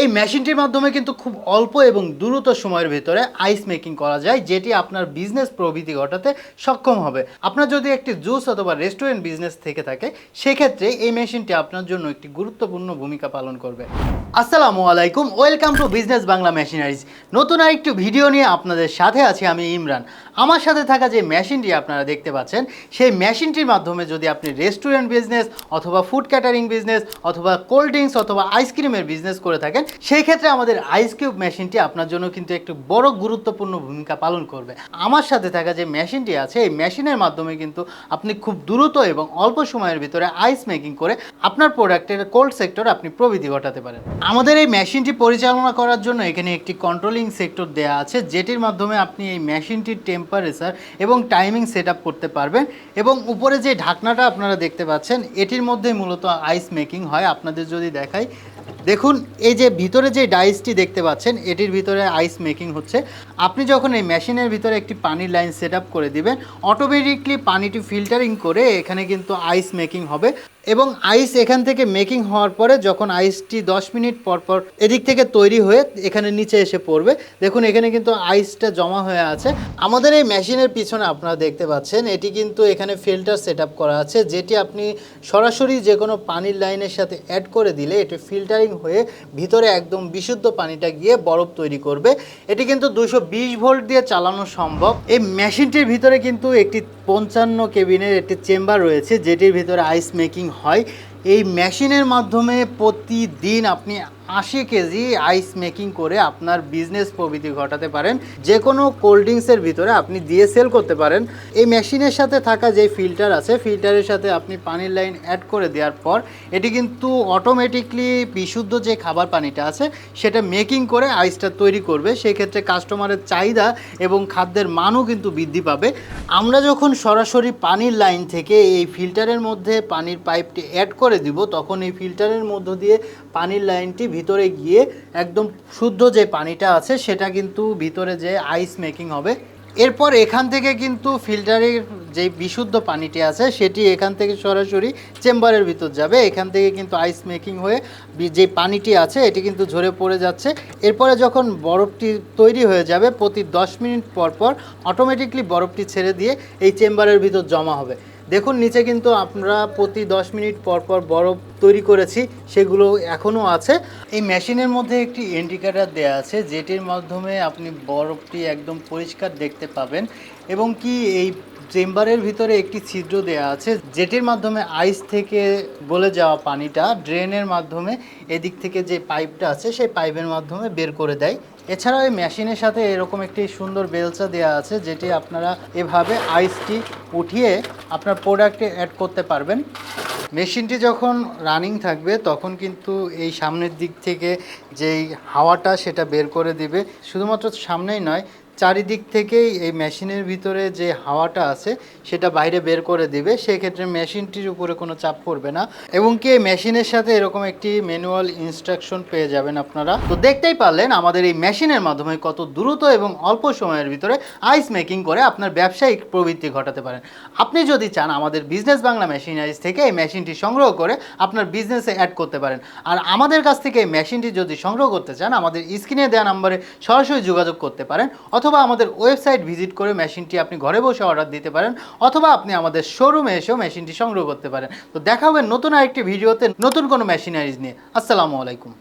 এই মেশিনটির মাধ্যমে কিন্তু খুব অল্প এবং দ্রুত সময়ের ভেতরে আইস মেকিং করা যায়, যেটি আপনার বিজনেস প্রবৃদ্ধি ঘটাতে সক্ষম হবে। আপনার যদি একটি জুস অথবা রেস্টুরেন্ট বিজনেস থেকে থাকে, সেক্ষেত্রে এই মেশিনটি আপনার জন্য একটি গুরুত্বপূর্ণ ভূমিকা পালন করবে। আসসালামু আলাইকুম, welcome to business Bangla machineries নতুন আরেকটি ভিডিও নিয়ে আপনাদের সাথে আছি আমি ইমরান। আমার সাথে থাকা যে মেশিনটি আপনারা দেখতে পাচ্ছেন, সেই মেশিনটির মাধ্যমে যদি আপনি রেস্টুরেন্ট বিজনেস অথবা ফুড ক্যাটারিং বিজনেস অথবা কোল্ড ড্রিঙ্কস অথবা আইসক্রিমের বিজনেস করে থাকেন, সেই ক্ষেত্রে আমাদের আইস কিউব মেশিনটি আপনার জন্য কিন্তু একটু বড় গুরুত্বপূর্ণ ভূমিকা পালন করবে। আমার সাথে থাকা যে মেশিনটি আছে, এই মেশিনের মাধ্যমে কিন্তু আপনি খুব দ্রুত এবং অল্প সময়ের ভিতরে আইস মেকিং করে আপনার প্রোডাক্টের কোল্ড সেক্টর আপনি প্রবৃদ্ধি ঘটাতে পারেন। আমাদের এই মেশিনটি পরিচালনা করার জন্য এখানে একটি কন্ট্রোলিং সেক্টর দেওয়া আছে, যেটির মাধ্যমে আপনি এই মেশিনটির টেম্পারেচার এবং টাইমিং সেট করতে পারবেন। এবং উপরে যে ঢাকনাটা আপনারা দেখতে পাচ্ছেন, এটির মধ্যে মূলত আইস মেকিং হয়। আপনাদের যদি দেখাই দেখুন, এই যে ভিতরে যে ডাইসটি দেখতে পাচ্ছেন, এটির ভিতরে আইস মেকিং হচ্ছে। আপনি যখন এই মেশিনের ভিতরে একটি পানির লাইন সেট করে দিবেন, অটোমেটিকলি পানিটি ফিল্টারিং করে এখানে কিন্তু আইস মেকিং হবে এবং আইস এখান থেকে মেকিং হওয়ার পরে যখন আইসটি 10 মিনিট পর পর এদিক থেকে তৈরি হয়ে এখানে নিচে এসে পড়বে, দেখুন এখানে কিন্তু আইসটা জমা হয়ে আছে। আমাদের এই মেশিনের পিছনে আপনারা দেখতে পাচ্ছেন, এটি কিন্তু এখানে ফিল্টার সেট করা আছে, যেটি আপনি সরাসরি যে কোনো পানির লাইনের সাথে অ্যাড করে দিলে এটি ফিল্টারিং হয়ে ভিতরে একদম বিশুদ্ধ পানিটা গিয়ে বরফ তৈরি করবে। এটি কিন্তু দুশো ভোল্ট দিয়ে চালানো সম্ভব। এই মেশিনটির ভিতরে কিন্তু একটি পঞ্চান্ন কেবিনের একটি চেম্বার রয়েছে, যেটির ভিতরে আইস মেকিং হয়। এই মেশিনের মাধ্যমে প্রতিদিন আপনি আশি কেজি আইস মেকিং করে আপনার বিজনেস প্রবৃদ্ধি ঘটাতে পারেন। যে কোনো কোল্ড ড্রিঙ্কসের ভিতরে আপনি দিয়ে সেল করতে পারেন। এই মেশিনের সাথে থাকা যে ফিল্টার আছে ফিল্টারের সাথে আপনি পানির লাইন অ্যাড করে দেওয়ার পর, এটি কিন্তু অটোমেটিকলি বিশুদ্ধ যে খাবার পানিটা আছে, সেটা মেকিং করে আইসটা তৈরি করবে। সেক্ষেত্রে কাস্টমারের চাহিদা এবং খাদ্যের মানও কিন্তু বৃদ্ধি পাবে। আমরা যখন সরাসরি পানির লাইন থেকে এই ফিল্টারের মধ্যে পানির পাইপটি অ্যাড করে দিব, তখন এই ফিল্টারের মধ্য দিয়ে পানির লাইনটি ভিতরে গিয়ে একদম শুদ্ধ যে পানিটা আছে, সেটা কিন্তু ভিতরে যে আইস মেকিং হবে। এরপর এখান থেকে কিন্তু ফিল্টারের যে বিশুদ্ধ পানিটি আছে, সেটি এখান থেকে সরাসরি চেম্বারের ভিতর যাবে। এখান থেকে কিন্তু আইস মেকিং হয়ে যে পানিটি আছে, এটি কিন্তু ঝরে পড়ে যাচ্ছে। এরপরে যখন বরফটি তৈরি হয়ে যাবে, প্রতি দশ মিনিট পর পর অটোমেটিকলি বরফটি ছেড়ে দিয়ে এই চেম্বারের ভিতর জমা হবে। দেখুন, নিচে কিন্তু আমরা প্রতি দশ মিনিট পর পর বরফ তৈরি করেছি, সেগুলো এখনও আছে। এই মেশিনের মধ্যে একটি ইন্ডিকেটার দেয়া আছে, যেটির মাধ্যমে আপনি বরফটি একদম পরিষ্কার দেখতে পাবেন। এবং কি এই চেম্বারের ভিতরে একটি ছিদ্র দেওয়া আছে, যেটির মাধ্যমে আইস থেকে গলে যাওয়া পানিটা ড্রেনের মাধ্যমে এদিক থেকে যে পাইপটা আছে, সেই পাইপের মাধ্যমে বের করে দেয়। এছাড়াও এই মেশিনের সাথে এরকম একটি সুন্দর বেলচা দেওয়া আছে, যেটি আপনারা এভাবে আইসটি উঠিয়ে আপনার প্রোডাক্টে অ্যাড করতে পারবেন। মেশিনটি যখন রানিং থাকবে, তখন কিন্তু এই সামনের দিক থেকে যেই হাওয়াটা সেটা বের করে দিবে। শুধুমাত্র সামনেই নয় চারিদিক থেকেই এই মেশিনের ভিতরে যে হাওয়াটা আছে, সেটা বাইরে বের করে দিবে। সেক্ষেত্রে মেশিনটির উপরে কোনো চাপ পড়বে না। এবং কি এই মেশিনের সাথে এরকম একটি ম্যানুয়াল ইনস্ট্রাকশন পেয়ে যাবেন আপনারা। তো দেখতেই পারলেন, আমাদের এই মেশিনের মাধ্যমে কত দ্রুত এবং অল্প সময়ের ভিতরে আইস মেকিং করে আপনার ব্যবসায়িক প্রবৃত্তি ঘটাতে পারেন। আপনি যদি চান আমাদের বিজনেস বাংলা মেশিনারিজ থেকে এই মেশিনটি সংগ্রহ করে আপনার বিজনেসে অ্যাড করতে পারেন। আর আমাদের কাছ থেকে এই মেশিনটি যদি সংগ্রহ করতে চান, আমাদের স্ক্রিনে দেওয়া নাম্বারে সরাসরি যোগাযোগ করতে পারেন। অথবা আমাদের ওয়েবসাইট ভিজিট করে মেশিনটি আপনি ঘরে বসে অর্ডার দিতে পারেন, অথবা আপনি আমাদের শোরুমে এসেও মেশিনটি সংগ্রহ করতে পারেন। তো দেখা হবে নতুন আরেকটি ভিডিওতে নতুন কোনো মেশিনারিজ নিয়ে। আসসালামু আলাইকুম।